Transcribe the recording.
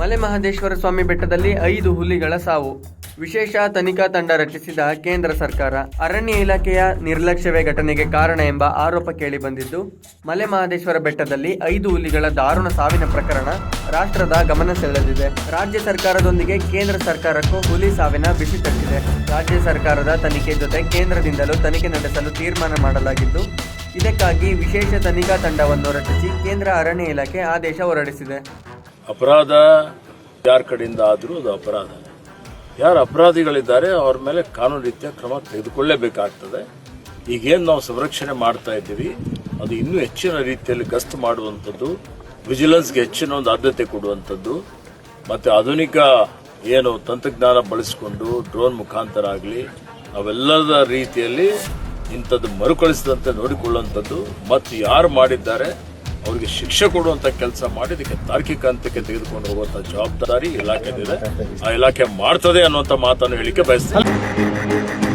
ಮಲೆ ಮಹದೇಶ್ವರ ಸ್ವಾಮಿ ಬೆಟ್ಟದಲ್ಲಿ ಐದು ಹುಲಿಗಳ ಸಾವು. ವಿಶೇಷ ತನಿಖಾ ತಂಡ ರಚಿಸಿದ ಕೇಂದ್ರ ಸರ್ಕಾರ ಅರಣ್ಯ ಇಲಾಖೆಯ ನಿರ್ಲಕ್ಷ್ಯವೇ ಘಟನೆಗೆ ಕಾರಣ ಎಂಬ ಆರೋಪ ಕೇಳಿಬಂದಿದ್ದು ಮಲೆ ಮಹದೇಶ್ವರ ಬೆಟ್ಟದಲ್ಲಿ ಐದು ಹುಲಿಗಳ ದಾರುಣ ಸಾವಿನ ಪ್ರಕರಣ ರಾಷ್ಟ್ರದ ಗಮನ ಸೆಳೆದಿದೆ. ರಾಜ್ಯ ಸರ್ಕಾರದೊಂದಿಗೆ ಕೇಂದ್ರ ಸರ್ಕಾರಕ್ಕೂ ಹುಲಿ ಸಾವಿನ ಬಿಸಿ ತಟ್ಟಿದೆ. ರಾಜ್ಯ ಸರ್ಕಾರದ ತನಿಖೆ ಜೊತೆ ಕೇಂದ್ರದಿಂದಲೂ ತನಿಖೆ ನಡೆಸಲು ತೀರ್ಮಾನ ಮಾಡಲಾಗಿದ್ದು, ಇದಕ್ಕಾಗಿ ವಿಶೇಷ ತನಿಖಾ ತಂಡವನ್ನು ರಚಿಸಿ ಕೇಂದ್ರ ಅರಣ್ಯ ಇಲಾಖೆ ಆದೇಶ ಹೊರಡಿಸಿದೆ. ಅಪರಾಧ, ಯಾರ ಕಡೆಯಿಂದ ಆದರೂ ಅದು ಅಪರಾಧ. ಯಾರು ಅಪರಾಧಿಗಳಿದ್ದಾರೆ, ಅವ್ರ ಮೇಲೆ ಕಾನೂನು ರೀತಿಯ ಕ್ರಮ ತೆಗೆದುಕೊಳ್ಳೇಬೇಕಾಗ್ತದೆ. ಈಗೇನು ನಾವು ಸಂರಕ್ಷಣೆ ಮಾಡ್ತಾ ಇದ್ದೀವಿ, ಅದು ಇನ್ನೂ ಹೆಚ್ಚಿನ ರೀತಿಯಲ್ಲಿ ಗಸ್ತು ಮಾಡುವಂಥದ್ದು, ವಿಜಿಲೆನ್ಸ್ಗೆ ಹೆಚ್ಚಿನ ಒಂದು ಆದ್ಯತೆ ಕೊಡುವಂಥದ್ದು. ಮತ್ತು ಆಧುನಿಕ ಏನು ತಂತ್ರಜ್ಞಾನ ಬಳಸಿಕೊಂಡು ಡ್ರೋನ್ ಮುಖಾಂತರ ಆಗಲಿ, ಅವೆಲ್ಲದ ರೀತಿಯಲ್ಲಿ ಇಂಥದ್ದು ಮರುಕಳಿಸದಂತೆ ನೋಡಿಕೊಳ್ಳುವಂಥದ್ದು. ಮತ್ತು ಯಾರು ಮಾಡಿದ್ದಾರೆ ಅವರಿಗೆ ಶಿಕ್ಷೆ ಕೊಡುವಂತ ಕೆಲಸ ಮಾಡಿ ಇದಕ್ಕೆ ತಾರ್ಕಿಕ ಹಂತಕ್ಕೆ ತೆಗೆದುಕೊಂಡು ಹೋಗುವಂತ ಜವಾಬ್ದಾರಿ ಇಲಾಖೆದಿದೆ. ಆ ಇಲಾಖೆ ಮಾಡ್ತದೆ ಅನ್ನುವಂತ ಮಾತನ್ನು ಹೇಳಿಕೆ ಬಯಸ್ತೇನೆ.